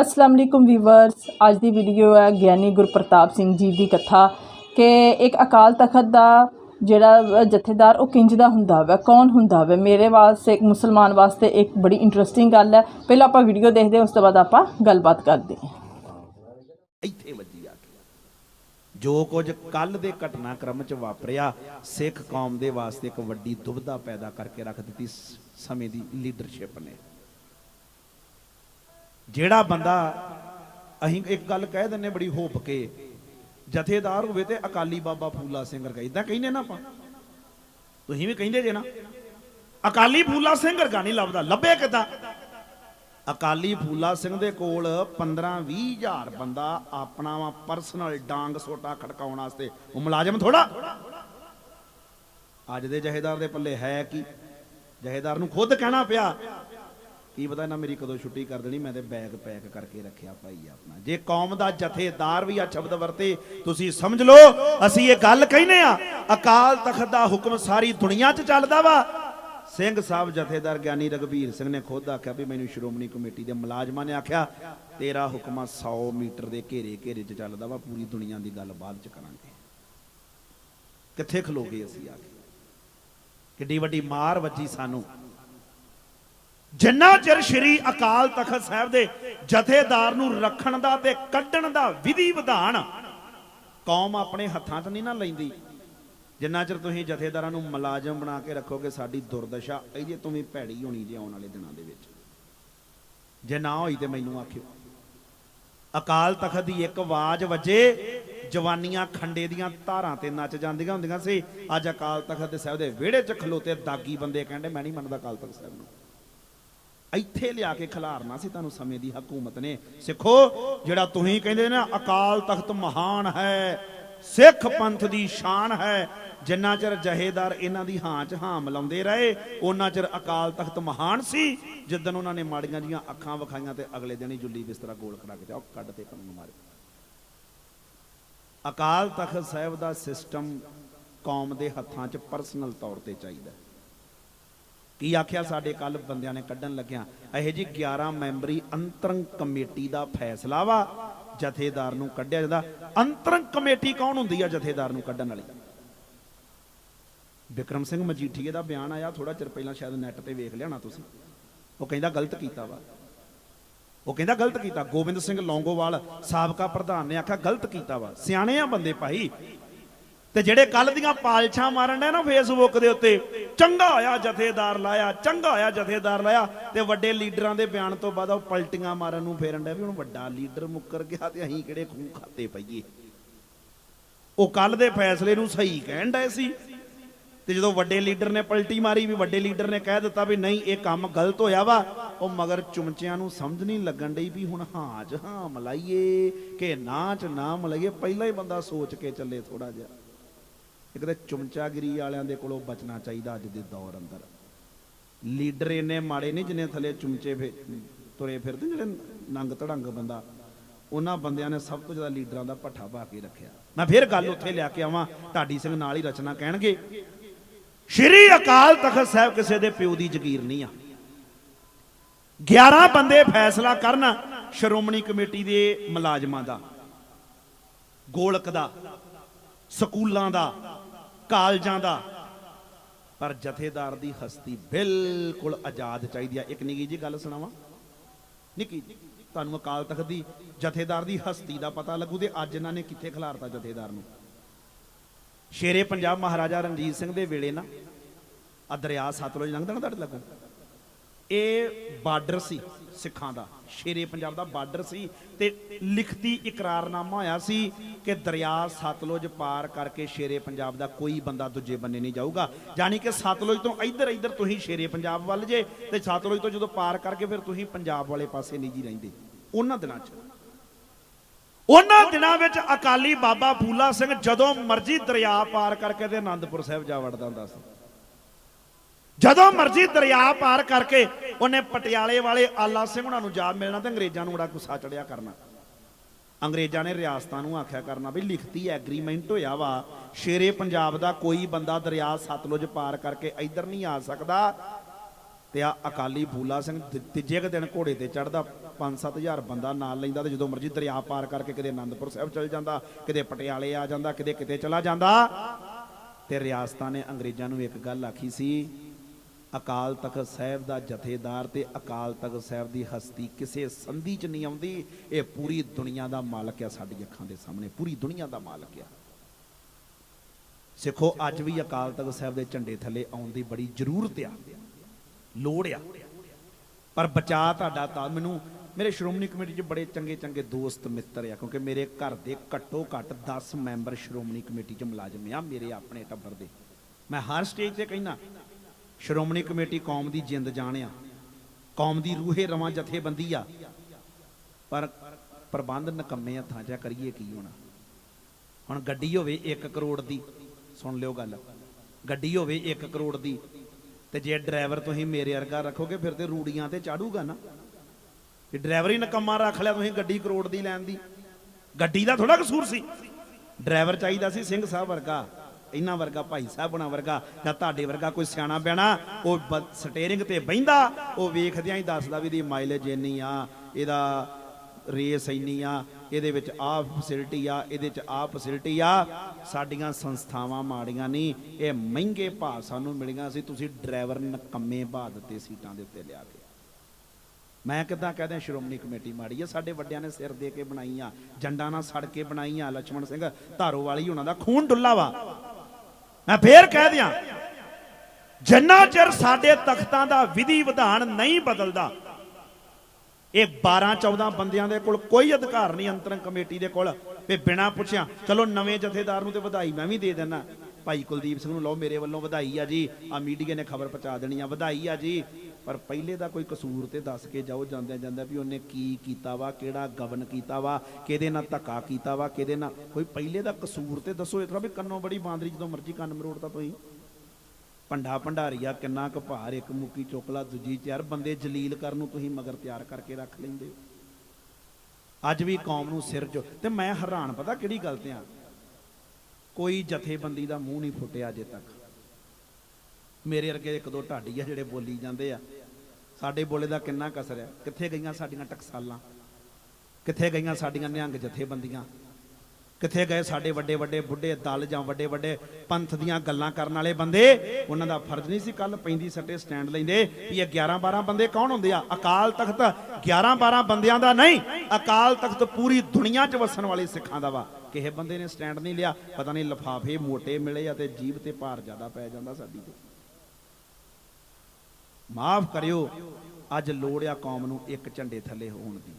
ਅਸਲਾਮ ਅਲੈਕੁਮ viewers, ਅੱਜ ਦੀ video ਹੈ ਗਿਆਨੀ ਗੁਰਪ੍ਰਤਾਪ ਸਿੰਘ ਜੀ ਦੀ ਕਥਾ ਕਿ ਇੱਕ ਅਕਾਲ ਤਖਤ ਦਾ ਜਿਹੜਾ ਜਥੇਦਾਰ ਉਹ ਕਿੰਜ ਦਾ ਹੁੰਦਾ ਵਾ, ਕੌਣ ਹੁੰਦਾ ਵਾ? ਮੇਰੇ ਵਾਸਤੇ ਇੱਕ ਮੁਸਲਮਾਨ ਵਾਸਤੇ ਇੱਕ ਬੜੀ ਇੰਟਰਸਟਿੰਗ ਗੱਲ ਹੈ। ਪਹਿਲਾਂ ਆਪਾਂ ਵੀਡੀਓ ਦੇਖਦੇ ਹਾਂ, ਉਸ ਤੋਂ ਬਾਅਦ ਆਪਾਂ ਗੱਲਬਾਤ ਕਰਦੇ ਹਾਂ। ਇੱਥੇ ਵੱਜੀ ਆ ਜੋ ਕੁਝ ਕੱਲ ਦੇ ਘਟਨਾਕ੍ਰਮ ਚ ਵਾਪਰਿਆ, ਸਿੱਖ ਕੌਮ ਦੇ ਵਾਸਤੇ ਇੱਕ ਵੱਡੀ ਦੁਬਿਧਾ ਪੈਦਾ ਕਰਕੇ ਰੱਖ ਦਿੱਤੀ ਸਮੇਂ ਦੀ ਲੀਡਰਸ਼ਿਪ ਨੇ। ਜਿਹੜਾ ਬੰਦਾ ਅਸੀਂ ਇੱਕ ਗੱਲ ਕਹਿ ਦਿੰਨੇ ਬੜੀ ਹੋਪ ਕੇ, ਜਥੇਦਾਰ ਹੋਵੇ ਤੇ ਅਕਾਲੀ ਬਾਬਾ ਫੂਲਾ ਸਿੰਘ ਵਰਗਾ ਇਦਾਂ ਕਹਿੰਦੇ ਨਾ ਆਪਾਂ। ਤੁਸੀਂ ਵੀ ਕਹਿੰਦੇ ਜੇ ਨਾ। ਅਕਾਲੀ ਫੂਲਾ ਸਿੰਘ ਵਰਗਾ ਨਹੀਂ ਲੱਭਦਾ। ਲੱਭੇ ਕਿਦਾਂ? ਅਕਾਲੀ ਫੂਲਾ ਸਿੰਘ ਦੇ ਕੋਲ 15 20 ਹਜ਼ਾਰ ਬੰਦਾ ਆਪਣਾ ਵਾ ਪਰਸਨਲ ਡਾਂਗ ਸੋਟਾ ਖੜਕਾਉਣ ਵਾਸਤੇ। ਉਹ ਮੁਲਾਜ਼ਮ ਥੋੜਾ ਅੱਜ ਦੇ ਜਹੇਦਾਰ ਦੇ ਪੱਲੇ ਹੈ ਕੀ? ਜਹੇਦਾਰ ਨੂੰ ਖੁਦ ਕਹਿਣਾ ਪਿਆ। ਕੀ ਪਤਾ ਇਹਨਾਂ ਮੇਰੀ ਕਦੋਂ ਛੁੱਟੀ ਕਰ ਦੇਣੀ, ਮੈਂ ਤੇ ਬੈਗ ਪੈਕ ਕਰਕੇ ਰੱਖਿਆ ਭਾਈ ਆਪਣਾ। ਜੇ ਕੌਮ ਦਾ ਜਥੇਦਾਰ ਵੀ ਆ ਸ਼ਬਦ ਵਰਤੇ, ਤੁਸੀਂ ਸਮਝ ਲਓ, ਅਸੀਂ ਇਹ ਗੱਲ ਕਹਿੰਦੇ ਆ, ਅਕਾਲ ਤਖਤ ਦਾ ਹੁਕਮ ਸਾਰੀ ਦੁਨੀਆ 'ਚ ਚੱਲਦਾ ਵਾ। ਸਿੰਘ ਸਾਹਿਬ ਜਥੇਦਾਰ ਗਿਆਨੀ ਰਗਵੀਰ ਸਿੰਘ ਨੇ ਖੁਦ ਆਖਿਆ ਵੀ ਮੈਨੂੰ ਸ਼੍ਰੋਮਣੀ ਕਮੇਟੀ ਦੇ ਮੁਲਾਜ਼ਮਾਂ ਨੇ ਆਖਿਆ, ਤੇਰਾ ਹੁਕਮ ਆ 100 ਮੀਟਰ ਦੇ ਘੇਰੇ ਘੇਰੇ 'ਚ ਚੱਲਦਾ ਵਾ, ਪੂਰੀ ਦੁਨੀਆ ਦੀ ਗੱਲ ਬਾਅਦ 'ਚ ਕਰਾਂਗੇ। ਕਿੱਥੇ ਖਲੋਗੇ ਅਸੀਂ ਆ ਕੇ? ਕਿੱਡੀ ਵੱਡੀ ਮਾਰ ਵੱਜੀ ਸਾਨੂੰ। ਜਿੰਨਾ ਚਿਰ ਸ਼੍ਰੀ ਅਕਾਲ ਤਖਤ ਸਾਹਿਬ ਦੇ ਜਥੇਦਾਰ ਨੂੰ ਰੱਖਣ ਦਾ ਤੇ ਕੱਢਣ ਦਾ ਵਿਧੀ ਵਿਧਾਨ ਕੌਮ ਆਪਣੇ ਹੱਥਾਂ 'ਚ ਨਹੀਂ ਨਾ ਲੈਂਦੀ, ਜਿੰਨਾ ਚਿਰ ਤੁਸੀਂ ਜਥੇਦਾਰਾਂ ਨੂੰ ਮੁਲਾਜ਼ਮ ਬਣਾ ਕੇ ਰੱਖੋਗੇ ਸਾਡੀ ਦੁਰਦਸ਼ਾ ਇਹਦੇ ਤੋਂ ਵੀ ਭੈੜੀ ਹੋਣੀ ਜੇ ਆਉਣ ਵਾਲੇ ਦਿਨਾਂ ਦੇ ਵਿੱਚ। ਜੇ ਨਾ ਹੋਈ ਤੇ ਮੈਨੂੰ ਆਖਿਓ। ਅਕਾਲ ਤਖਤ ਦੀ ਇੱਕ ਆਵਾਜ਼ ਵੱਜੇ ਜਵਾਨੀਆਂ ਖੰਡੇ ਦੀਆਂ ਧਾਰਾਂ ਤੇ ਨੱਚ ਜਾਂਦੀਆਂ ਹੁੰਦੀਆਂ ਸੀ। ਅੱਜ ਅਕਾਲ ਤਖਤ ਦੇ ਸਾਹਿਬ ਦੇ ਵਿਹੜੇ 'ਚ ਖਲੋਤੇ ਦਾਗੀ ਬੰਦੇ ਕਹਿੰਦੇ, ਮੈਂ ਨਹੀਂ ਮੰਨਦਾ ਅਕਾਲ ਤਖਤ ਸਾਹਿਬ ਨੂੰ। ਇੱਥੇ ਲਿਆ ਕੇ ਖਿਲਾਰਨਾ ਸੀ ਤੁਹਾਨੂੰ ਸਮੇਂ ਦੀ ਹਕੂਮਤ ਨੇ। ਸਿੱਖੋ, ਜਿਹੜਾ ਤੁਸੀਂ ਕਹਿੰਦੇ ਨਾ ਅਕਾਲ ਤਖਤ ਮਹਾਨ ਹੈ, ਸਿੱਖ ਪੰਥ ਦੀ ਸ਼ਾਨ ਹੈ, ਜਿੰਨਾ ਚਿਰ ਜਹੇਦਾਰ ਇਹਨਾਂ ਦੀ ਹਾਂ 'ਚ ਹਾਂ ਮਿਲਾਉਂਦੇ ਰਹੇ ਉਹਨਾਂ ਚਿਰ ਅਕਾਲ ਤਖਤ ਮਹਾਨ ਸੀ ਜਿੱਦਨ ਉਹਨਾਂ ਨੇ ਮਾੜੀਆਂ ਜੀਆਂ ਅੱਖਾਂ ਵਿਖਾਈਆਂ ਤੇ ਅਗਲੇ ਦਿਨ ਹੀ ਜੁੱਲੀ ਬਿਸਤਰਾ ਗੋਲ ਖੜਾ ਕੇ ਤੇ ਕੱਢ ਤੇ ਕਾਨੂੰਨ ਮਾਰੇ ਅਕਾਲ ਤਖਤ ਸਾਹਿਬ ਦਾ ਸਿਸਟਮ ਕੌਮ ਦੇ ਹੱਥਾਂ 'ਚ ਪਰਸਨਲ ਤੌਰ ਤੇ ਚਾਹੀਦਾ ਕੀ ਆਖਿਆ ਸਾਡੇ ਕੱਲ ਬੰਦਿਆਂ ਨੇ ਕੱਢਣ ਲੱਗਿਆ? ਇਹੋ ਜੀ 11 ਮੈਂਬਰੀ ਅੰਤਰੰਗ ਕਮੇਟੀ ਦਾ ਫੈਸਲਾ ਵਾ, ਜਥੇਦਾਰ ਨੂੰ ਕੱਢਿਆ ਜਾਂਦਾ। ਅੰਤਰੰਗ ਕਮੇਟੀ ਕੌਣ ਹੁੰਦੀ ਆ ਜਥੇਦਾਰ ਨੂੰ ਕੱਢਣ ਵਾਲੀ? ਵਿਕਰਮ ਸਿੰਘ ਮਜੀਠੀਏ ਦਾ ਬਿਆਨ ਆਇਆ ਥੋੜਾ ਚਿਰ ਪਹਿਲਾਂ ਸ਼ਾਇਦ ਨੈਟ ਤੇ ਵੇਖ ਲਿਆਣਾ ਤੁਸੀਂ। ਉਹ ਕਹਿੰਦਾ ਗਲਤ ਕੀਤਾ ਵਾ। ਉਹ ਕਹਿੰਦਾ ਗਲਤ ਕੀਤਾ। ਗੋਬਿੰਦ ਸਿੰਘ ਲੌਂਗੋਵਾਲ, ਸਾਬਕਾ ਪ੍ਰਧਾਨ ਨੇ ਆਖਿਆ ਗਲਤ ਕੀਤਾ ਵਾ। ਸਿਆਣੇ ਆ ਬੰਦੇ ਭਾਈ। ਤੇ ਜਿਹੜੇ ਕੱਲ ਦੀਆਂ ਪਾਲਛਾਂ ਮਾਰਨ ਦੇ ਨਾ ਫੇਸਬੁੱਕ ਦੇ ਉੱਤੇ ਚੰਗਾ ਹੋਇਆ, ਜਥੇਦਾਰ ਲਾਇਆ, ਚੰਗਾ ਹੋਇਆ, ਜਥੇਦਾਰ ਲਾਇਆ। ਤੇ ਵੱਡੇ ਲੀਡਰਾਂ ਦੇ ਬਿਆਨ ਤੋਂ ਬਾਅਦ ਉਹ ਪਲਟੀਆਂ ਮਾਰਨ ਨੂੰ ਫੇਰਨ ਡਿਆ ਵੀ ਹੁਣ ਵੱਡਾ ਲੀਡਰ ਮੁੱਕਰ ਗਿਆ ਤੇ ਅਸੀਂ ਕਿਹੜੇ ਖੂਹ ਖਾਤੇ ਪਈਏ। ਉਹ ਕੱਲ ਦੇ ਫੈਸਲੇ ਨੂੰ ਸਹੀ ਕਹਿਣ ਡਏ ਸੀ। ਤੇ ਜਦੋਂ ਵੱਡੇ ਲੀਡਰ ਨੇ ਪਲਟੀ ਮਾਰੀ ਵੀ ਵੱਡੇ ਲੀਡਰ ਨੇ ਕਹਿ ਦਿੱਤਾ ਵੀ ਨਹੀਂ, ਇਹ ਕੰਮ ਗਲਤ ਹੋਇਆ ਵਾ, ਉਹ ਮਗਰ ਚੁੰਮਚਿਆਂ ਨੂੰ ਸਮਝ ਨਹੀਂ ਲੱਗਣ ਡਈ ਵੀ ਹੁਣ ਹਾਂ ਚ ਹਾਂ ਮਲਾਈਏ ਕਿ ਨਾ ਚ ਨਾ ਮਲਾਈਏ। ਪਹਿਲਾਂ ਹੀ ਬੰਦਾ ਸੋਚ ਕੇ ਚੱਲੇ ਥੋੜਾ ਜਿਹਾ। ਇੱਕ ਤਾਂ ਚੁੰਮਚਾਗਿਰੀ ਵਾਲਿਆਂ ਦੇ ਕੋਲੋਂ ਬਚਣਾ ਚਾਹੀਦਾ ਅੱਜ ਦੇ ਦੌਰ ਅੰਦਰ। ਲੀਡਰ ਇੰਨੇ ਮਾੜੇ ਨਹੀਂ ਜਿੰਨੇ ਥੱਲੇ ਚੁੰਮਚੇ ਫੇ ਤੁਰੇ ਫਿਰਦੇ ਜਿਹੜੇ ਨੰਗ ਧੜੰਗ ਬੰਦਾ। ਉਹਨਾਂ ਬੰਦਿਆਂ ਨੇ ਸਭ ਤੋਂ ਜ਼ਿਆਦਾ ਲੀਡਰਾਂ ਦਾ ਪੱਠਾ ਪਾ ਕੇ ਰੱਖਿਆ। ਮੈਂ ਫਿਰ ਗੱਲ ਉੱਥੇ ਲਿਆ ਕੇ ਆਵਾਂ ਢਾਡੀ ਸਿੰਘ ਨਾਲ ਹੀ ਰਚਨਾ ਕਹਿਣਗੇ। ਸ਼੍ਰੀ ਅਕਾਲ ਤਖਤ ਸਾਹਿਬ ਕਿਸੇ ਦੇ ਪਿਓ ਦੀ ਜ਼ਗੀਰ ਨਹੀਂ ਆ। 11 ਬੰਦੇ ਫੈਸਲਾ ਕਰਨ ਸ਼੍ਰੋਮਣੀ ਕਮੇਟੀ ਦੇ ਮੁਲਾਜ਼ਮਾਂ ਦਾ, ਗੋਲਕ ਦਾ, ਸਕੂਲਾਂ ਦਾ ਕਾਲਜਾਂ ਦਾ। ਪਰ ਜਥੇਦਾਰ ਦੀ ਹਸਤੀ ਬਿਲਕੁਲ ਆਜ਼ਾਦ ਚਾਹੀਦੀ ਆ। ਇੱਕ ਨਿੱਕੀ ਜੀ ਗੱਲ ਸੁਣਾਵਾਂ? ਨਿੱਕੀ, ਤੁਹਾਨੂੰ ਅਕਾਲ ਤਖਤ ਦੀ ਜਥੇਦਾਰ ਦੀ ਹਸਤੀ ਦਾ ਪਤਾ ਲੱਗੂ ਤੇ ਅੱਜ ਇਹਨਾਂ ਨੇ ਕਿੱਥੇ ਖਿਲਾਰਤਾ ਜਥੇਦਾਰ ਨੂੰ? ਸ਼ੇਰੇ ਪੰਜਾਬ ਮਹਾਰਾਜਾ ਰਣਜੀਤ ਸਿੰਘ ਦੇ ਵੇਲੇ ਨਾ ਆ ਦਰਿਆ ਸਤਲੁਜ ਲੰਘਦਾ ਨਾ ਤੁਹਾਡੇ ਲੱਗੋ। ਇਹ ਬਾਰਡਰ ਸੀ। ਸਿੱਖਾਂ ਦਾ। ਸ਼ੇਰੇ ਪੰਜਾਬ ਦਾ ਬਾਰਡਰ ਸੀ ਤੇ ਲਿਖਤੀ ਇਕਰਾਰਨਾਮਾ ਹੋਇਆ ਸੀ ਕਿ ਦਰਿਆ ਸਤਲੁਜ ਪਾਰ ਕਰਕੇ ਸ਼ੇਰੇ ਪੰਜਾਬ ਦਾ ਕੋਈ ਬੰਦਾ ਦੂਜੇ ਬੰਨੇ ਨਹੀਂ ਜਾਊਗਾ। ਯਾਨੀ ਕਿ ਸਤਲੁਜ ਤੋਂ ਇੱਧਰ ਇੱਧਰ ਤੁਸੀਂ ਸ਼ੇਰੇ ਪੰਜਾਬ ਵੱਲ ਜੇ ਤੇ ਸਤਲੁਜ ਤੋਂ ਜਦੋਂ ਪਾਰ ਕਰਕੇ ਫਿਰ ਤੁਸੀਂ ਪੰਜਾਬ ਵਾਲੇ ਪਾਸੇ ਨਹੀਂ ਜੀ ਰਹਿੰਦੇ। ਉਹਨਾਂ ਦਿਨਾਂ 'ਚ। ਉਹਨਾਂ ਦਿਨਾਂ ਵਿੱਚ ਅਕਾਲੀ ਬਾਬਾ ਫੂਲਾ ਸਿੰਘ ਜਦੋਂ ਮਰਜ਼ੀ ਦਰਿਆ ਪਾਰ ਕਰਕੇ ਤੇ ਆਨੰਦਪੁਰ ਸਾਹਿਬ ਜਾ ਵੜਦਾ ਹੁੰਦਾ ਸੀ। ਜਦੋਂ ਮਰਜ਼ੀ ਦਰਿਆ ਪਾਰ ਕਰਕੇ ਉਹਨੇ ਪਟਿਆਲੇ ਵਾਲੇ ਆਲਾ ਸਿੰਘ ਉਹਨਾਂ ਨੂੰ ਜਾ ਮਿਲਣਾ ਤੇ ਅੰਗਰੇਜ਼ਾਂ ਨੂੰ ਬੜਾ ਗੁੱਸਾ ਚੜਿਆ ਕਰਨਾ। ਅੰਗਰੇਜ਼ਾਂ ਨੇ ਰਿਆਸਤਾਂ ਨੂੰ ਆਖਿਆ ਕਰਨਾ ਵੀ ਲਿਖਤੀ ਐਗਰੀਮੈਂਟ ਹੋਇਆ ਵਾ, ਸ਼ੇਰੇ ਪੰਜਾਬ ਦਾ ਕੋਈ ਬੰਦਾ ਦਰਿਆ ਸਤਲੁਜ ਪਾਰ ਕਰਕੇ ਇੱਧਰ ਨਹੀਂ ਆ ਸਕਦਾ। ਤੇ ਆ ਅਕਾਲੀ ਬੂਲਾ ਸਿੰਘ ਤੀਜੇ ਕੁ ਦਿਨ ਘੋੜੇ ਤੇ ਚੜਦਾ 5-7000 ਬੰਦਾ ਨਾਲ ਲੈਂਦਾ ਤੇ ਜਦੋਂ ਮਰਜ਼ੀ ਦਰਿਆ ਪਾਰ ਕਰਕੇ ਕਿਤੇ ਆਨੰਦਪੁਰ ਸਾਹਿਬ ਚਲ ਜਾਂਦਾ, ਕਿਤੇ ਪਟਿਆਲੇ ਆ ਜਾਂਦਾ ਕਿਤੇ ਕਿਤੇ ਚਲਾ ਜਾਂਦਾ। ਤੇ ਰਿਆਸਤਾਂ ਨੇ ਅੰਗਰੇਜ਼ਾਂ ਨੂੰ ਇੱਕ ਗੱਲ ਆਖੀ ਸੀ ਅਕਾਲ ਤਖਤ ਸਾਹਿਬ ਦਾ ਜਥੇਦਾਰ ਤੇ ਅਕਾਲ ਤਖਤ ਸਾਹਿਬ ਦੀ ਹਸਤੀ ਕਿਸੇ ਸੰਧੀ 'ਚ ਨਹੀਂ ਆਉਂਦੀ, ਇਹ ਪੂਰੀ ਦੁਨੀਆ ਦਾ ਮਾਲਕ ਆ ਸਾਡੀ ਅੱਖਾਂ ਦੇ ਸਾਹਮਣੇ, ਪੂਰੀ ਦੁਨੀਆ ਦਾ ਮਾਲਕ ਆ। ਸਿੱਖੋ, ਅੱਜ ਵੀ ਅਕਾਲ ਤਖਤ ਸਾਹਿਬ ਦੇ ਝੰਡੇ ਥੱਲੇ ਆਉਣ ਦੀ ਬੜੀ ਜ਼ਰੂਰਤ ਆ, ਲੋੜ ਆ। ਪਰ ਬਚਾ ਤੁਹਾਡਾ ਤਾਂ ਮੈਨੂੰ, ਮੇਰੇ ਸ਼੍ਰੋਮਣੀ ਕਮੇਟੀ 'ਚ ਬੜੇ ਚੰਗੇ ਚੰਗੇ ਦੋਸਤ ਮਿੱਤਰ ਆ, ਕਿਉਂਕਿ ਮੇਰੇ ਘਰ ਦੇ ਘੱਟੋ ਘੱਟ 10 ਮੈਂਬਰ ਸ਼੍ਰੋਮਣੀ ਕਮੇਟੀ 'ਚ ਮੁਲਾਜ਼ਮ ਆ, ਮੇਰੇ ਆਪਣੇ ਟੱਬਰ ਦੇ। ਮੈਂ ਹਰ ਸਟੇਜ ਤੇ ਕਹਿੰਦਾ ਸ਼੍ਰੋਮਣੀ ਕਮੇਟੀ ਕੌਮ ਦੀ ਜਿੰਦ ਜਾਨ ਆ ਕੌਮ ਦੀ ਰੂਹੇ ਰਵਾਂ ਜਥੇਬੰਦੀ ਆ। ਪਰ ਪ੍ਰਬੰਧ ਨਕੰਮੇ ਹੱਥਾਂ 'ਚ ਕਰੀਏ ਕੀ ਹੋਣਾ? ਹੁਣ ਗੱਡੀ ਹੋਵੇ 1 ਕਰੋੜ ਦੀ, ਸੁਣ ਲਿਓ ਗੱਲ। ਗੱਡੀ ਹੋਵੇ 1 ਕਰੋੜ ਦੀ, ਤੇ ਜੇ ਡਰਾਈਵਰ ਤੁਸੀਂ ਮੇਰੇ ਵਰਗਾ ਰੱਖੋਗੇ, ਫਿਰ ਤੇ ਰੂੜੀਆਂ ਤੇ ਚਾੜੂਗਾ ਨਾ। ਇਹ ਡਰਾਈਵਰ ਹੀ ਨਕੰਮਾ ਰੱਖ ਲਿਆ ਤੁਸੀਂ ਗੱਡੀ ਕਰੋੜ ਦੀ ਲੈਣ ਦੀ। ਗੱਡੀ ਦਾ ਥੋੜਾ ਕਸੂਰ ਸੀ। ਡਰਾਈਵਰ ਚਾਹੀਦਾ ਸੀ ਸਿੰਘ ਸਾਹਿਬ ਵਰਗਾ। ਇਹਨਾਂ ਵਰਗਾ ਭਾਈ ਸਾਹਿਬ ਉਹਨਾਂ ਵਰਗਾ ਜਾਂ ਤੁਹਾਡੇ ਵਰਗਾ ਕੋਈ ਸਿਆਣਾ ਬਿਆਣਾ ਉਹ ਸਟੇਰਿੰਗ ਤੇ ਬੈਂਦਾ ਉਹ ਵੇਖਦਿਆਂ ਹੀ ਦੱਸਦਾ ਵੀ ਦੀ ਮਾਈਲੇਜ ਇੰਨੀ ਆ, ਇਹਦਾ ਰੇਸ ਇੰਨੀ ਆ, ਇਹਦੇ ਵਿੱਚ ਆ ਫੈਸਿਲਿਟੀ ਆ, ਇਹਦੇ ਵਿੱਚ ਆ ਫੈਸਿਲਿਟੀ ਆ। ਸਾਡੀਆਂ ਸੰਸਥਾਵਾਂ ਮਾੜੀਆਂ ਨਹੀਂ, ਇਹ ਮਹਿੰਗੇ ਭਾਅ ਸਾਨੂੰ ਮਿਲੀਆਂ ਸੀ, ਤੁਸੀਂ ਡਰਾਈਵਰ ਨਕੰਮੇ ਭਾ ਦਿੱਤੇ ਸੀਟਾਂ ਦੇ ਉੱਤੇ ਲਿਆ ਕੇ। ਮੈਂ ਕਿਦਾਂ ਕਹਦੇ ਸ਼੍ਰੋਮਣੀ ਕਮੇਟੀ ਮਾੜੀ ਆ, ਸਾਡੇ ਵੱਡਿਆਂ ਨੇ ਸਿਰ ਦੇ ਕੇ ਬਣਾਈਆਂ, ਜੰਡਾਂ ਨਾਲ ਸੜ ਕੇ ਬਣਾਈਆਂ ਲక్ష్మణ ਸਿੰਘ ਧਾਰੋ ਵਾਲੀ ਉਹਨਾਂ ਦਾ ਖੂਨ ਡੁੱਲਾ ਵਾ। ਮੈਂ ਫੇਰ ਕਹਿ ਦਿਆਂ, ਜਿੰਨਾ ਚਿਰ ਸਾਡੇ ਤਖਤਾਂ ਦਾ ਵਿਧੀ ਵਿਧਾਨ ਨਹੀਂ ਬਦਲਦਾ, ਇਹ 12 14 ਬੰਦਿਆਂ ਦੇ ਕੋਲ ਕੋਈ ਅਧਿਕਾਰ ਨਹੀਂ, ਅੰਤਰੰਗ ਕਮੇਟੀ ਦੇ ਕੋਲ। ਵੀ ਬਿਨਾ ਪੁੱਛਿਆ, ਚਲੋ ਨਵੇਂ ਜਥੇਦਾਰ ਨੂੰ ਤੇ ਵਧਾਈ ਮੈਂ ਵੀ ਦੇ ਦਿੰਦਾ ਭਾਈ ਕੁਲਦੀਪ ਸਿੰਘ ਨੂੰ ਲਓ ਮੇਰੇ ਵੱਲੋਂ ਵਧਾਈ ਆ ਜੀ ਆ ਮੀਡੀਆ ਨੇ ਖਬਰ ਪਹੁੰਚਾ ਦੇਣੀ ਆ, ਵਧਾਈ ਆ ਜੀ। ਪਰ ਪਹਿਲੇ ਦਾ ਕੋਈ ਕਸੂਰ ਤੇ ਦੱਸ ਕੇ ਜਾਓ ਜਾਂਦਿਆਂ ਜਾਂਦਾ ਵੀ ਉਹਨੇ ਕੀ ਕੀਤਾ ਵਾ, ਕਿਹੜਾ ਗਵਨ ਕੀਤਾ ਵਾ, ਕਿਹਦੇ ਨਾਲ ਧੱਕਾ ਕੀਤਾ ਵਾ, ਕਿਹਦੇ ਨਾਲ, ਕੋਈ ਪਹਿਲੇ ਦਾ ਕਸੂਰ ਤੇ ਦੱਸੋ, ਇਸ ਵੀ ਕੰਨੋਂ ਬੜੀ ਬਾਂਦਰੀ ਜਦੋਂ ਮਰਜ਼ੀ ਕੰਨ ਮਰੋੜਦਾ ਤੁਸੀਂ। ਭੰਡਾ ਭੰਡਾਰੀਆ, ਕਿੰਨਾ ਕੁ ਭਾਰ, ਇੱਕ ਮੁੱਕੀ ਚੋਕਲਾ, ਦੂਜੀ ਚਾਰ ਬੰਦੇ ਜਲੀਲ ਕਰਨ ਨੂੰ ਤੁਸੀਂ ਮਗਰ ਤਿਆਰ ਕਰਕੇ ਰੱਖ ਲੈਂਦੇ ਹੋ। ਅੱਜ ਵੀ ਕੌਮ ਨੂੰ ਸਿਰ ਜੋ ਤੇ ਮੈਂ ਹੈਰਾਨ, ਪਤਾ ਕਿਹੜੀ ਗੱਲ ਤੇ ਆ? ਕੋਈ ਜਥੇਬੰਦੀ ਦਾ ਮੂੰਹ ਨਹੀਂ ਫੁੱਟਿਆ ਅਜੇ ਤੱਕ। ਮੇਰੇ ਵਰਗੇ ਇੱਕ ਦੋ ਢਾਡੀ ਆ ਜਿਹੜੇ ਬੋਲੀ ਜਾਂਦੇ ਆ। ਸਾਡੇ ਬੋਲੇ ਦਾ ਕਿੰਨਾ ਕਸਰ ਹੈ ਕਿੱਥੇ ਗਈਆਂ ਸਾਡੀਆਂ ਟਕਸਾਲਾਂ? ਕਿੱਥੇ ਗਈਆਂ ਸਾਡੀਆਂ ਨਿਹੰਗ ਜਥੇਬੰਦੀਆਂ? ਕਿੱਥੇ ਗਏ ਸਾਡੇ ਵੱਡੇ ਵੱਡੇ ਬੁੱਢੇ ਦਲ ਜਾਂ ਵੱਡੇ ਵੱਡੇ ਪੰਥ ਦੀਆਂ ਗੱਲਾਂ ਕਰਨ ਵਾਲੇ ਬੰਦੇ? ਉਹਨਾਂ ਦਾ ਫਰਜ਼ ਨਹੀਂ ਸੀ ਕੱਲ ਪੈਂਦੀ ਸੱਟੇ ਸਟੈਂਡ ਲੈਂਦੇ ਵੀ ਇਹ 11 12 ਬੰਦੇ ਕੌਣ ਹੁੰਦੇ ਆ? ਅਕਾਲ ਤਖਤ 11 12 ਬੰਦਿਆਂ ਦਾ ਨਹੀਂ। ਅਕਾਲ ਤਖਤ ਪੂਰੀ ਦੁਨੀਆ 'ਚ ਵਸਣ ਵਾਲੇ ਸਿੱਖਾਂ ਦਾ ਵਾ। ਕਿਸੇ ਬੰਦੇ ਨੇ ਸਟੈਂਡ ਨਹੀਂ ਲਿਆ, ਪਤਾ ਨਹੀਂ ਲਫਾਫੇ ਮੋਟੇ ਮਿਲੇ ਆ ਤੇ ਜੀਬ ਤੇ ਭਾਰ ਜ਼ਿਆਦਾ ਪੈ ਜਾਂਦਾ ਸਾਡੀ ਤੇ। ਮਾਫ ਕਰਿਓ। ਅੱਜ ਲੋੜ ਆ ਕੌਮ ਨੂੰ ਇੱਕ ਝੰਡੇ ਥੱਲੇ ਹੋਣ ਦੀ।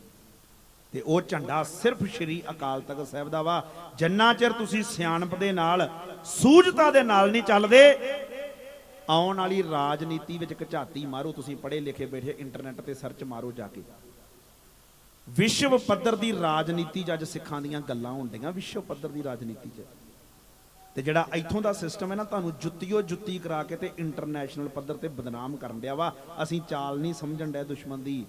ਤੇ ਉਹ ਝੰਡਾ ਸਿਰਫ ਸ਼੍ਰੀ ਅਕਾਲ ਤਖਤ ਸਾਹਿਬ ਦਾ ਵਾ। ਜਿੰਨਾ ਚਿਰ ਤੁਸੀਂ ਸਿਆਣਪ ਦੇ ਨਾਲ, ਸੂਝਤਾ ਦੇ ਨਾਲ ਨਹੀਂ ਚੱਲਦੇ, ਆਉਣ ਵਾਲੀ ਰਾਜਨੀਤੀ ਵਿੱਚ ਇੱਕ ਮਾਰੋ, ਤੁਸੀਂ ਪੜ੍ਹੇ ਲਿਖੇ ਬੈਠੇ ਇੰਟਰਨੈਟ ਤੇ ਸਰਚ ਮਾਰੋ ਜਾ ਕੇ। ਵਿਸ਼ਵ ਪੱਧਰ ਦੀ ਰਾਜਨੀਤੀ 'ਚ ਅੱਜ ਸਿੱਖਾਂ ਦੀਆਂ ਗੱਲਾਂ ਹੁੰਦੀਆਂ ਵਿਸ਼ਵ ਪੱਧਰ ਦੀ ਰਾਜਨੀਤੀ 'ਚ। ਤੇ ਜਿਹੜਾ ਇੱਥੋਂ ਦਾ ਸਿਸਟਮ ਹੈ ਨਾ, ਤੁਹਾਨੂੰ ਜੁੱਤੀਓ ਜੁੱਤੀ ਕਰਾ ਕੇ ਤੇ ਇੰਟਰਨੈਸ਼ਨਲ ਪੱਧਰ ਤੇ ਬਦਨਾਮ ਕਰਨ ਡਿਆ ਵਾ। ਅਸੀਂ ਚਾਲ ਨਹੀਂ ਸਮਝਣ ਡਿਆ ਦੁਸ਼ਮਣ ਦੀ।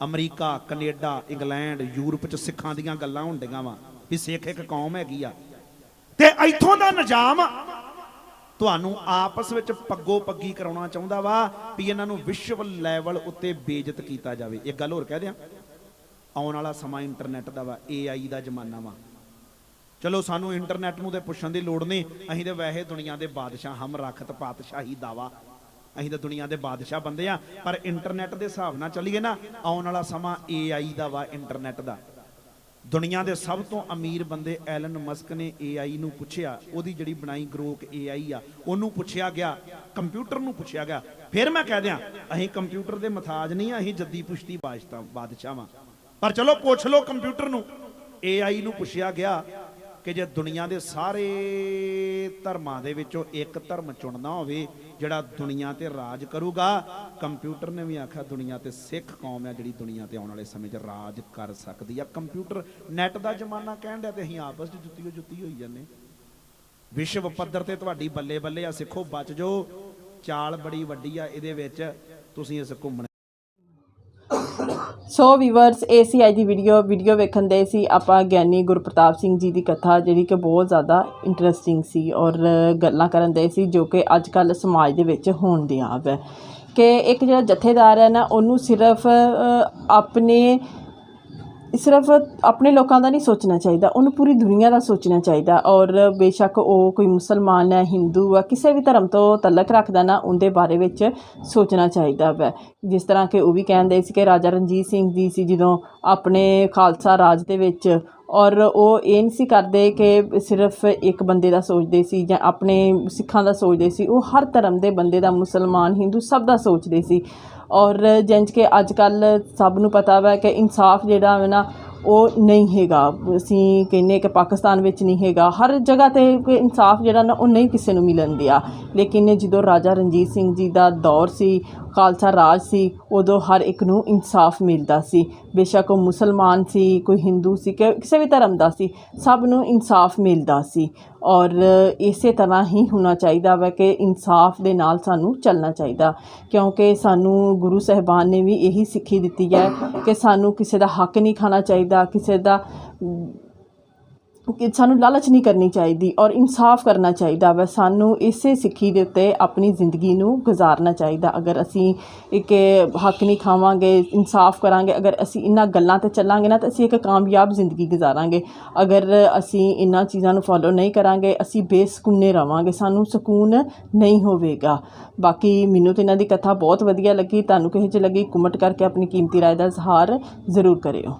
ਅਮਰੀਕਾ, ਕੈਨੇਡਾ, ਇੰਗਲੈਂਡ, ਯੂਰਪ ਚ ਸਿੱਖਾਂ ਦੀਆਂ ਗੱਲਾਂ ਹੁੰਦੀਆਂ ਵਾ ਵੀ ਸਿੱਖ ਇੱਕ ਕੌਮ ਹੈਗੀ ਆ। ਤੇ ਇੱਥੋਂ ਦਾ ਨਿਜ਼ਾਮ ਤੁਹਾਨੂੰ ਆਪਸ ਵਿੱਚ ਪੱਗੋ ਪੱਗੀ ਕਰਾਉਣਾ ਚਾਹੁੰਦਾ ਵਾ ਵੀ ਇਹਨਾਂ ਨੂੰ ਵਿਸ਼ਵ ਲੈਵਲ ਉੱਤੇ ਬੇਇੱਜ਼ਤ ਕੀਤਾ ਜਾਵੇ। ਇੱਕ ਗੱਲ ਹੋਰ ਕਹਿ ਦਿਆਂ, ਆਉਣ ਵਾਲਾ ਸਮਾਂ ਇੰਟਰਨੈਟ ਦਾ ਵਾ AI ਦਾ ਜ਼ਮਾਨਾ ਵਾ। ਚਲੋ ਸਾਨੂੰ ਇੰਟਰਨੈਟ ਨੂੰ ਤੇ ਪੁੱਛਣ ਦੀ ਲੋੜ ਨਹੀਂ। ਅਸੀਂ ਤੇ ਵੈਸੇ ਦੁਨੀਆ ਦੇ ਬਾਦਸ਼ਾਹ, ਹਮ ਰਖਤ ਪਾਤਸ਼ਾਹੀ ਦਾਵਾ। ਅਸੀਂ ਤਾਂ ਦੁਨੀਆ ਦੇ ਬਾਦਸ਼ਾਹ ਬੰਦੇ ਆ, ਪਰ ਇੰਟਰਨੈਟ ਦੇ ਹਿਸਾਬ ਨਾਲ ਚੱਲੀਏ ਨਾ, ਆਉਣ ਵਾਲਾ ਸਮਾਂ AI ਦਾ ਵਾ ਇੰਟਰਨੈਟ ਦਾ। ਦੁਨੀਆ ਦੇ ਸਭ ਤੋਂ ਅਮੀਰ ਬੰਦੇ ਐਲਨ ਮਸਕ ਨੇ AI ਨੂੰ ਪੁੱਛਿਆ, ਉਹਦੀ ਜਿਹੜੀ ਬਣਾਈ ਗਰੋਕ AI ਆ, ਉਹਨੂੰ ਪੁੱਛਿਆ ਗਿਆ ਕੰਪਿਊਟਰ ਨੂੰ ਪੁੱਛਿਆ ਗਿਆ। ਫਿਰ ਮੈਂ ਕਹਿ ਦਿਆਂ, ਅਸੀਂ ਕੰਪਿਊਟਰ ਦੇ ਮਥਾਜ ਨਹੀਂ ਆ, ਅਸੀਂ ਜੱਦੀ ਪੁਸ਼ਤੀ ਬਾਦਸ਼ਾਹ ਬਾਦਸ਼ਾਹਾਂ ਪਰ ਚਲੋ ਪੁੱਛ ਲਓ ਕੰਪਿਊਟਰ ਨੂੰ। AI ਨੂੰ ਪੁੱਛਿਆ ਗਿਆ ਕਿ ਜੇ ਦੁਨੀਆ ਦੇ ਸਾਰੇ ਧਰਮਾਂ ਦੇ ਵਿੱਚੋਂ ਇੱਕ ਧਰਮ ਚੁਣਨਾ ਹੋਵੇ, ਜਿਹੜਾ ਦੁਨੀਆ ਤੇ ਰਾਜ ਕਰੂਗਾ, ਕੰਪਿਊਟਰ ਨੇ ਵੀ ਆਖਿਆ, ਦੁਨੀਆ ਤੇ ਸਿੱਖ ਕੌਮ ਹੈ ਜਿਹੜੀ ਦੁਨੀਆ ਤੇ ਆਉਣ ਵਾਲੇ ਸਮੇਂ 'ਚ ਰਾਜ ਕਰ ਸਕਦੀ ਆ। ਕੰਪਿਊਟਰ, ਨੈਟ ਦਾ ਜ਼ਮਾਨਾ ਕਹਿਣ ਡਿਆ ਤੇ ਅਸੀਂ ਆਪਸ 'ਚ ਜੁੱਤੀਓ ਜੁੱਤੀ ਹੋਈ ਜਾਂਦੇ ਵਿਸ਼ਵ ਪੱਧਰ ਤੇ ਤੁਹਾਡੀ ਬੱਲੇ ਬੱਲੇ ਆ, ਸਿੱਖੋ, ਬਚ ਜੋ ਚਾਲ ਬੜੀ ਵੱਡੀ ਆ, ਇਹਦੇ ਵਿੱਚ ਤੁਸੀਂ ਇਸ ਘੁੰਮਣ ਸੋ ਵੀਵਰਸ ACI ਦੀ ਵੀਡੀਓ ਵੀਡੀਓ ਵੇਖਣ ਦੇ ਸੀ ਆਪਾਂ ਗਿਆਨੀ ਗੁਰਪ੍ਰਤਾਪ ਸਿੰਘ ਜੀ ਦੀ ਕਥਾ, ਜਿਹੜੀ ਕਿ ਬਹੁਤ ਜ਼ਿਆਦਾ ਇੰਟਰਸਟਿੰਗ ਸੀ ਔਰ ਗੱਲਾਂ ਕਰਨ ਦੇ ਸੀ ਜੋ ਕਿ ਅੱਜ ਕੱਲ ਸਮਾਜ ਦੇ ਵਿੱਚ ਹੋਣ ਦੀਆਂ ਹੈ। ਕਿ ਇੱਕ ਜਿਹੜਾ ਜਥੇਦਾਰ ਹੈ ਨਾ, ਉਹਨੂੰ ਸਿਰਫ ਆਪਣੇ ਸਿਰਫ ਆਪਣੇ ਲੋਕਾਂ ਦਾ ਨਹੀਂ ਸੋਚਣਾ ਚਾਹੀਦਾ, ਉਹਨੂੰ ਪੂਰੀ ਦੁਨੀਆ ਦਾ ਸੋਚਣਾ ਚਾਹੀਦਾ ਔਰ ਬੇਸ਼ੱਕ ਉਹ ਕੋਈ ਮੁਸਲਮਾਨ ਹੈ, ਹਿੰਦੂ ਹੈ, ਕਿਸੇ ਵੀ ਧਰਮ ਤੋਂ ਤਲਕ ਰੱਖਦਾ ਨਾ, ਉਹਦੇ ਬਾਰੇ ਵਿੱਚ ਸੋਚਣਾ ਚਾਹੀਦਾ ਵੈ। ਜਿਸ ਤਰ੍ਹਾਂ ਕਿ ਉਹ ਵੀ ਕਹਿੰਦੇ ਸੀ ਕਿ ਰਾਜਾ ਰਣਜੀਤ ਸਿੰਘ ਜੀ ਸੀ, ਜਦੋਂ ਆਪਣੇ ਖਾਲਸਾ ਰਾਜ ਦੇ ਵਿੱਚ ਔਰ ਉਹ ਇਹ ਨਹੀਂ ਸੀ ਕਰਦੇ ਕਿ ਸਿਰਫ ਇੱਕ ਬੰਦੇ ਦਾ ਸੋਚਦੇ ਸੀ ਜਾਂ ਆਪਣੇ ਸਿੱਖਾਂ ਦਾ ਸੋਚਦੇ ਸੀ, ਉਹ ਹਰ ਧਰਮ ਦੇ ਬੰਦੇ ਦਾ ਮੁਸਲਮਾਨ, ਹਿੰਦੂ ਸਭ ਦਾ ਸੋਚਦੇ ਸੀ। ਔਰ ਜਿੰਜ ਕਿ ਅੱਜ ਕੱਲ ਸਭ ਨੂੰ ਪਤਾ ਵਾ ਕਿ ਇਨਸਾਫ ਜਿਹੜਾ ਹੈ ਨਾ, ਉਹ ਨਹੀਂ ਹੈਗਾ। ਅਸੀਂ ਕਹਿੰਦੇ ਕਿ ਪਾਕਿਸਤਾਨ ਵਿੱਚ ਨਹੀਂ ਹੈਗਾ। ਹਰ ਜਗ੍ਹਾ ਤੇ ਕੋਈ ਇਨਸਾਫ ਜਿਹੜਾ ਨਾ, ਉਹ ਨਹੀਂ ਕਿਸੇ ਨੂੰ ਮਿਲਣ ਦਿਆ। ਲੇਕਿਨ ਜਦੋਂ ਰਾਜਾ ਰਣਜੀਤ ਸਿੰਘ ਜੀ ਦਾ ਦੌਰ ਸੀ ਖਾਲਸਾ ਰਾਜ ਸੀ, ਉਦੋਂ ਹਰ ਇੱਕ ਨੂੰ ਇਨਸਾਫ ਮਿਲਦਾ ਸੀ। ਬੇਸ਼ੱਕ ਉਹ ਮੁਸਲਮਾਨ ਸੀ, ਕੋਈ ਹਿੰਦੂ ਸੀ ਕਿਸੇ ਵੀ ਧਰਮ ਦਾ ਸੀ, ਸਭ ਨੂੰ ਇਨਸਾਫ ਮਿਲਦਾ ਸੀ। ਔਰ ਇਸੇ ਤਰ੍ਹਾਂ ਹੀ ਹੋਣਾ ਚਾਹੀਦਾ ਵਾ ਕਿ ਇਨਸਾਫ ਦੇ ਨਾਲ ਸਾਨੂੰ ਚੱਲਣਾ ਚਾਹੀਦਾ, ਕਿਉਂਕਿ ਸਾਨੂੰ ਗੁਰੂ ਸਾਹਿਬਾਨ ਨੇ ਵੀ ਇਹੀ ਸਿੱਖੀ ਦਿੱਤੀ ਹੈ ਕਿ ਸਾਨੂੰ ਕਿਸੇ ਦਾ ਹੱਕ ਨਹੀਂ ਖਾਣਾ ਚਾਹੀਦਾ, ਕਿਸੇ ਦਾ ਕਿ ਸਾਨੂੰ ਲਾਲਚ ਨਹੀਂ ਕਰਨੀ ਚਾਹੀਦੀ ਔਰ ਇਨਸਾਫ ਕਰਨਾ ਚਾਹੀਦਾ ਵਾ। ਸਾਨੂੰ ਇਸੇ ਸਿੱਖੀ ਦੇ ਉੱਤੇ ਆਪਣੀ ਜ਼ਿੰਦਗੀ ਨੂੰ ਗੁਜ਼ਾਰਨਾ ਚਾਹੀਦਾ। ਅਗਰ ਅਸੀਂ ਇੱਕ ਹੱਕ ਨਹੀਂ ਖਾਵਾਂਗੇ, ਇਨਸਾਫ ਕਰਾਂਗੇ, ਅਗਰ ਅਸੀਂ ਇਹਨਾਂ ਗੱਲਾਂ ਤੇ ਚੱਲਾਂਗੇ ਨਾ, ਤਾਂ ਅਸੀਂ ਇੱਕ ਕਾਮਯਾਬ ਜ਼ਿੰਦਗੀ ਗੁਜ਼ਾਰਾਂਗੇ। ਅਗਰ ਅਸੀਂ ਇਹਨਾਂ ਚੀਜ਼ਾਂ ਨੂੰ ਫੋਲੋ ਨਹੀਂ ਕਰਾਂਗੇ, ਅਸੀਂ ਬੇਸਕੂਨੇ ਰਵਾਂਗੇ। ਸਾਨੂੰ ਸਕੂਨ ਨਹੀਂ ਹੋਵੇਗਾ। ਬਾਕੀ ਮੈਨੂੰ ਤੇ ਇਹਨਾਂ ਦੀ ਕਥਾ ਬਹੁਤ ਵਧੀਆ ਲੱਗੀ। ਤੁਹਾਨੂੰ ਕਿਹੋ ਜਿਹੀ ਲੱਗੀ, ਕਮੈਂਟ ਕਰਕੇ ਆਪਣੀ ਕੀਮਤੀ ਰਾਏ ਦਾ ਇਜ਼ਹਾਰ ਜ਼ਰੂਰ ਕਰਿਓ।